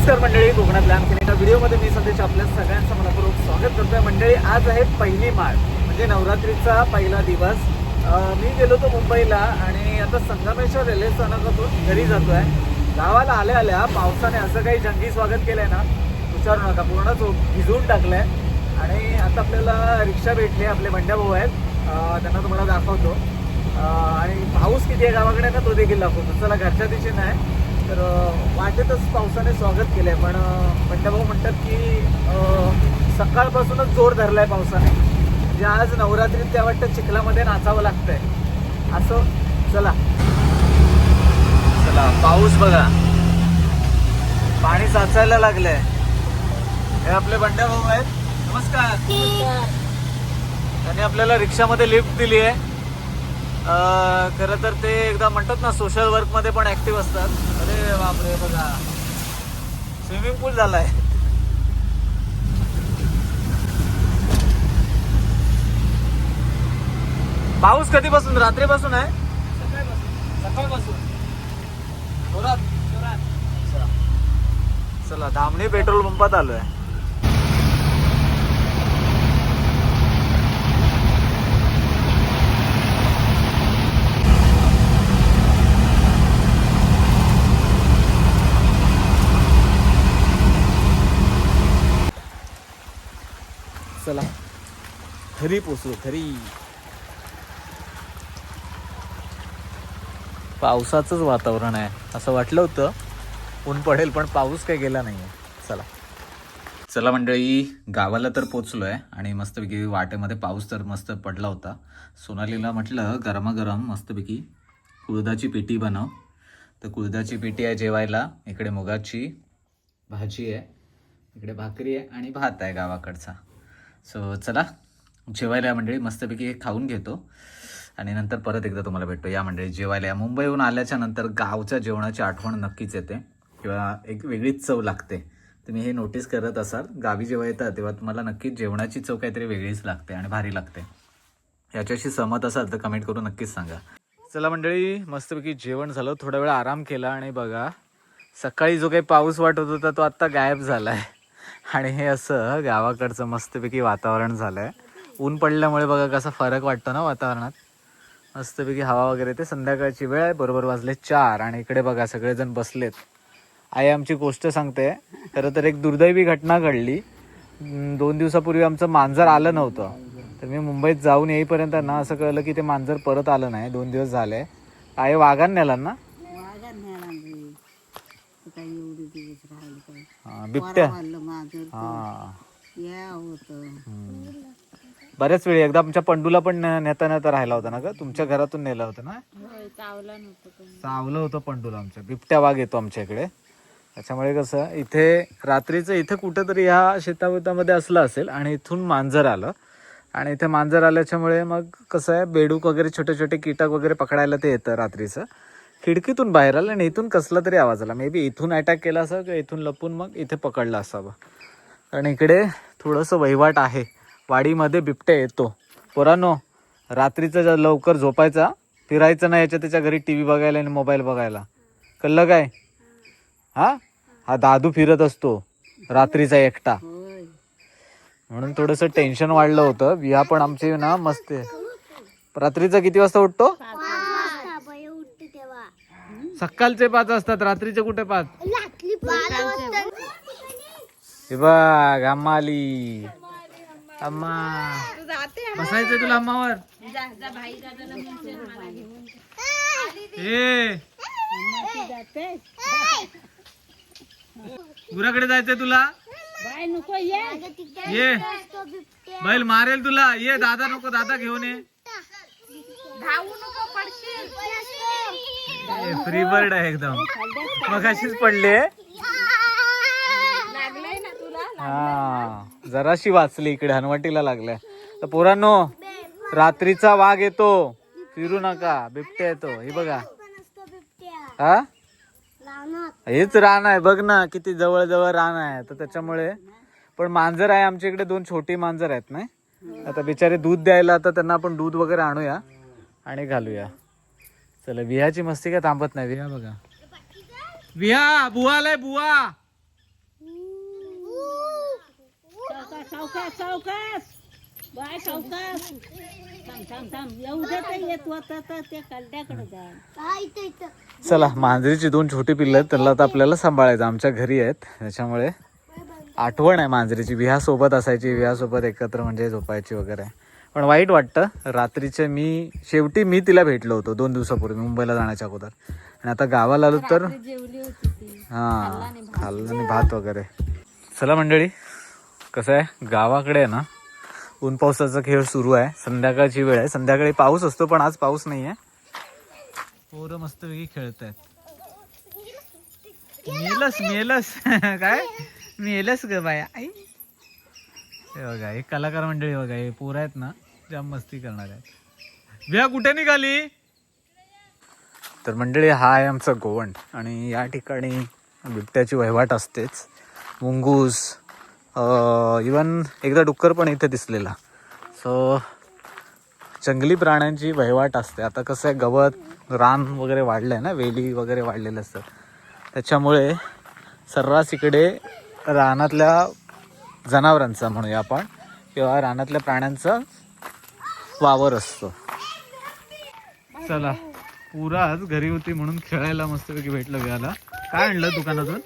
नमस्कार मंडळी कोकणातल्या आणखी एका व्हिडिओमध्ये मी सध्याच्या आपल्या सगळ्यांचं मनपूर्वक स्वागत करतोय. मंडळी आज आहे पहिली माळ म्हणजे नवरात्रीचा पहिला दिवस. मी गेलो होतो मुंबईला आणि आता संगमेश्वर रेल्वे स्थानकातून घरी जातोय. गावाला आल्या आल्या पावसाने असं काही जंगी स्वागत केलंय ना विचारू नका पूर्णच भिजवून टाकलाय. आणि आता आपल्याला रिक्षा भेटली आपले बंड्या भाऊ आहेत. त्यांना तुम्हाला दाखवतो. आणि पाऊस किती आहे गावाकडे ना तो देखील दाखवतो. चला घरच्या दिशेनं आहे. तर वाटेतच पावसाने स्वागत केलंय. पण अं, बंड्याभाऊ म्हणतात की सकाळपासूनच जोर धरलाय पावसाने. म्हणजे आज नवरात्रीत त्या वाटतं चिखलामध्ये नाचावं लागतंय. असं चला. चला पाऊस बघा. पाणी साचायला लागलंय. हे आपले बंड्याभाऊ आहेत. नमस्कार. त्यांनी आपल्याला रिक्षामध्ये लिफ्ट दिली आहे खरं तर ते एकदा म्हणतात ना सोशल वर्कमध्ये पण ऍक्टिव्ह असतात. अरे बापरे बघा. स्विमिंग पूल झालाय. पाऊस कधीपासून? रात्रीपासून आहे? सकाळपासून. जोरात. चला धामणी पेट्रोल पंपात आलोय. चला. घरी पोचलो घरी. पावसाचंच वातावरण आहे. असं वाटलं होतं. ऊन पडेल पण पाऊस काही गेला नाही चला. चला मंडळी गावाला तर पोचलो आहे आणि मस्तपैकी वाटेमध्ये पाऊस तर मस्त पडला होता. सोनालीला म्हटलं गरमागरम मस्तपैकी कुळदाची पेटी बनव. तर कुळदाची पेटी आहे जेवायला. इकडे मुगाची भाजी आहे. इकडे भाकरी आहे आणि भात आहे गावाकडचा. सो चला. जेवायला या मंडळी मस्तपैकी खाऊन घेतो. आणि नंतर परत एकदा तुम्हाला भेटतो या मंडळी जेवायला या. मुंबईहून आल्याच्यानंतर गावच्या जेवणाची आठवण नक्कीच येते. किंवा एक वेगळीच चव लागते. तुम्ही हे नोटीस करत असाल गावी जेव्हा येतात तेव्हा तुम्हाला नक्कीच जेवणाची चव काहीतरी वेगळीच लागते आणि भारी लागते. याच्याशी सहमत असाल तर कमेंट करून नक्कीच सांगा. चला मंडळी मस्तपैकी जेवण झालं. थोडा वेळ आराम केला आणि बघा सकाळी जो काही पाऊस वाटत होता तो आत्ता गायब झालाय. आणि हे असं गावाकडचं मस्तपैकी वातावरण झालंय. ऊन पडल्यामुळे बघा कसा फरक वाटतो ना वातावरणात. मस्तपैकी हवा वगैरे ते संध्याकाळची वेळ आहे. बरोबर वाजले चार आणि इकडे बघा सगळेजण बसलेत. आई आमची गोष्ट सांगते. खरं तर एक दुर्दैवी घटना घडली. दोन दिवसापूर्वी आमचं मांजर आलं नव्हतं. तर मी मुंबईत जाऊन येईपर्यंत ना असं कळलं की ते मांजर परत आलं नाही. दोन दिवस झाले. काय वाघान नेला ना. काही एवढे दिवस राहिले काही. हा, बिबट्या. वारं माझं हा. या होतं. हम्म. बऱ्याच वेळी एकदा आमच्या पंडूला पण ने- नेता नेता राहिला होता ना ग? तुमच्या घरातून नेला होता ना? चावला नव्हतं चावलं होतं पंडूला आमच्या. बिबट्या वाघ येतो आमच्या इकडे. त्याच्यामुळे कसं इथे रात्रीचं इथे कुठेतरी ह्या शेतावतामध्ये असलं असेल आणि इथून मांजर आलं. आणि इथे मांजर आल्याच्यामुळे मग कसं आहे बेडूक वगैरे छोटे छोटे कीटक वगैरे पकडायला ते येतं रात्रीचं. खिडकीतून बाहेर आलं आणि इथून कसला तरी आवाज आला. मे बी इथून अटॅक केला असावं किंवा इथून लपून मग इथे पकडला असावा. कारण इकडे थोडंसं वहिवाट आहे. वाडीमध्ये बिबट्या येतो. पोरानो रात्रीचं लवकर झोपायचा फिरायचं नाही याच्या त्याच्या घरी टी व्ही बघायला आणि मोबाईल बघायला. कळलं काय? हा? हा दादू फिरत असतो. रात्रीचा एकटा. म्हणून थोडंसं टेन्शन वाढलं होतं. विहा पण आमची ना मस्त आहे. रात्रीचा किती वाजता उठतो? सकाळचे पाच असतात रात्रीचे कुठे पाच? हे बघ अम्मा आली अम्मा. बसायचं तुला अम्मावर? ए. गुराकडे जायचंय तुला? नको ये. ये बैल मारेल तुला. ये दादा नको दादा घेऊन ये. फ्री बर्ड आहे एकदम. मग अशीच पडले हा जराशी वाचली इकडे हनवटीला लागल्या. तर पोरांनो रात्रीचा वाघ येतो. फिरू नका बिबट्या येतो. हे बघा. हा? हेच रान आहे बघ ना किती जवळ जवळ रान आहे. तर त्याच्यामुळे पण मांजर आहे आमच्या इकडे दोन छोटी मांजर आहेत नाही? आता बिचारे दूध द्यायला आता त्यांना आपण दूध वगैरे आणूया आणि घालूया. चला विहाची मस्ती काय थांबत नाही विहा बघा. विहा बुवा लय बुवा. चला मांजरीची दोन छोटी पिल्ल आहेत त्यांना आता आपल्याला सांभाळायचं. आमच्या घरी आहेत त्याच्यामुळे आठवण आहे मांजरीची. विहा सोबत असायची विहा सोबत एकत्र म्हणजे झोपायची वगैरे. पण वाईट वाटतं. रात्रीचे मी शेवटी मी तिला भेटलो होतो दोन दिवसापूर्वी मुंबईला जाण्याच्या अगोदर. आणि आता गावाला आलो तर हां खाल्लं आणि भात. वगैरे. चला मंडळी कसं आहे? गावाकडे आहे ना ऊन पावसाचा खेळ सुरू आहे. संध्याकाळची वेळ आहे. संध्याकाळी पाऊस असतो पण आज पाऊस नाही आहे. पोरं मस्तपैकी खेळत आहेत मेलस मेलस. काय? मेलस ग बाय आई. हे बघा एक कलाकार मंडळी बघा हे पोरं आहेत ना जाम मस्ती करणार आहेत. बिया कुठे निघाली? तर मंडळी हा आहे आमचा गोवंड आणि या ठिकाणी बिबट्याची वहिवाट असतेच. मुंगूस इवन एकदा डुक्कर पण इथे दिसलेला. सो जंगली प्राण्यांची वहिवाट असते. आता कसं आहे गवत रान वगैरे वाढलं आहे ना वेली वगैरे वाढलेलं असतं त्याच्यामुळे सर्रास इकडे रानातल्या जनावरांचा म्हणूया आपण. किंवा रानातल्या प्राण्यांचा वावर असतो. चला. पुरा आज घरी होती म्हणून खेळायला मस्तपैकी भेटलं व्याला काय आणलं दुकानातून?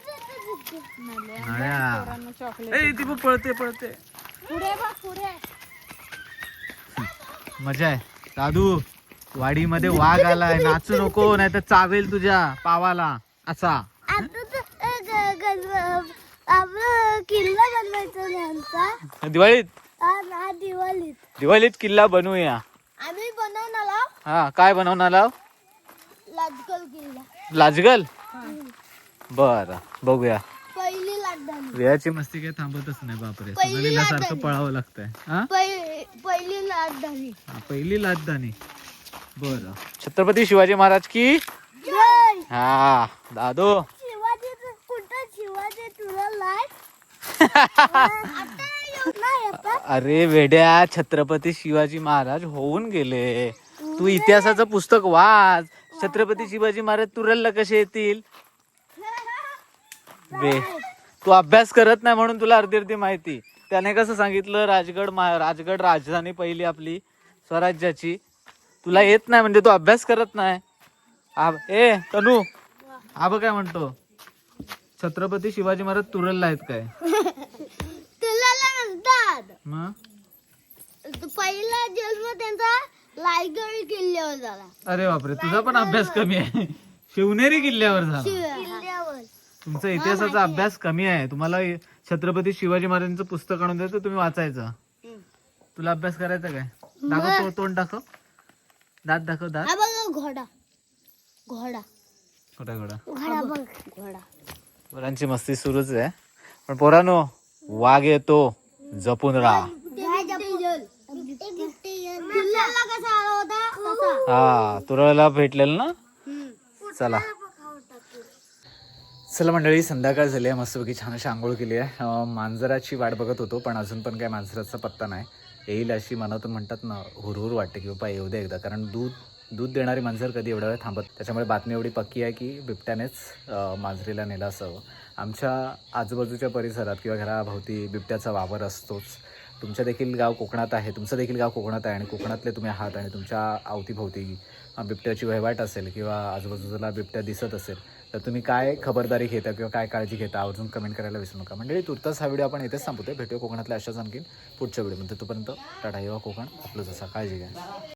ती बघ पळते पळते. मजा आहे. दादू वाडीमध्ये वाघ आलाय. नाचू नको नाही तर चावेल तुझ्या पावाला. असा. आमचा दिवाळीत? हा दिवाळीत. दिवाळीत किल्ला बनवूया. आम्ही बनवणार आहोत हा काय बनवणार? आहो? लाजकल किल्ला. लाजगल? बर बघूया. पहिली लाटदानी वेळाची मस्ती काय थांबतच नाही बापरे. पहिली सोनालीला सारखं. पळावं लागतंय हा? पहि- पहिली लाटदानी हा, पहिली लाजधानी बर. छत्रपती शिवाजी महाराज की? जय! हा दादू. शिवाजी कुठं? शिवाजी तुला लाट अरे वेड्या छत्रपती शिवाजी महाराज होऊन गेले. तू इतिहासाचं पुस्तक वाच. छत्रपती शिवाजी महाराज तुरलला कसे येतील? बे तू अभ्यास करत नाही म्हणून तुला अर्धी अर्धी माहिती. त्याने कसं सांगितलं? राजगड राजगड राजधानी पहिली आपली स्वराज्याची. तुला येत नाही म्हणजे तू अभ्यास करत नाही. आब- ए तनू आब काय म्हणतो. छत्रपती शिवाजी महाराज तुरलला आहेत काय? तुला म्हणतात मग पहिला जन्म त्यांचा लायगड किल्ल्यावर झाला. अरे बापरे तुझा पण अभ्यास कमी आहे. शिवनेरी किल्ल्यावर झाला. किल्ल्यावर. तुमचा इतिहासाचा अभ्यास कमी आहे. तुम्हाला छत्रपती शिवाजी महाराजांचं पुस्तक आणून द्यायचं तुम्ही वाचायचं. तुला अभ्यास करायचा काय? दाखव तो- तोंड दाखव. दात दाखव दात. हा बघ घोडा. घोडा. घोडा बघ घोडा. पोरांची मस्ती सुरूच आहे. पण पोरानो वाघ येतो जपून राहा. हा तुरळला भेटलेलं ना? चला. चला मंडळी संध्याकाळ झाली आहे. मस्तपैकी छान अशी आंघोळ केली आहे. मांजराची वाट बघत होतो पण अजून पण काय मांजराचा पत्ता नाही. येईल अशी मनातून म्हणतात ना हुरहुर वाटते की बाबा येऊ दे एकदा. कारण दूध दूध देणारी मांजर कधी एवढा वेळ थांबत? त्याच्यामुळे बातमी एवढी पक्की आहे की बिबट्यानेच मांजरीला नेलं असावं. आमच्या आजूबाजूच्या परिसरात किंवा घराभोवती बिबट्याचा वावर असतोच. तुमच्या देखील गाव कोकणात आहे. तुमचं देखील गाव कोकणात आहे आणि कोकणातले तुम्ही आहात आणि तुमच्या अवतीभोवती बिबट्याची वहिवाट असेल किंवा आजूबाजूला बिबट्या दिसत असेल तर तुम्ही काय खबरदारी घेता किंवा काय काळजी घेता? आवर्जून कमेंट करायला विसरू नका. म्हणजे तुर्तास हा व्हिडिओ आपण इथेच संपवतोय भेटूया कोकणातल्या अशाच आणखीन पुढच्या व्हिडिओमध्ये. तोपर्यंत टाटा येवा कोकण. आपलं जसा काळजी घ्या.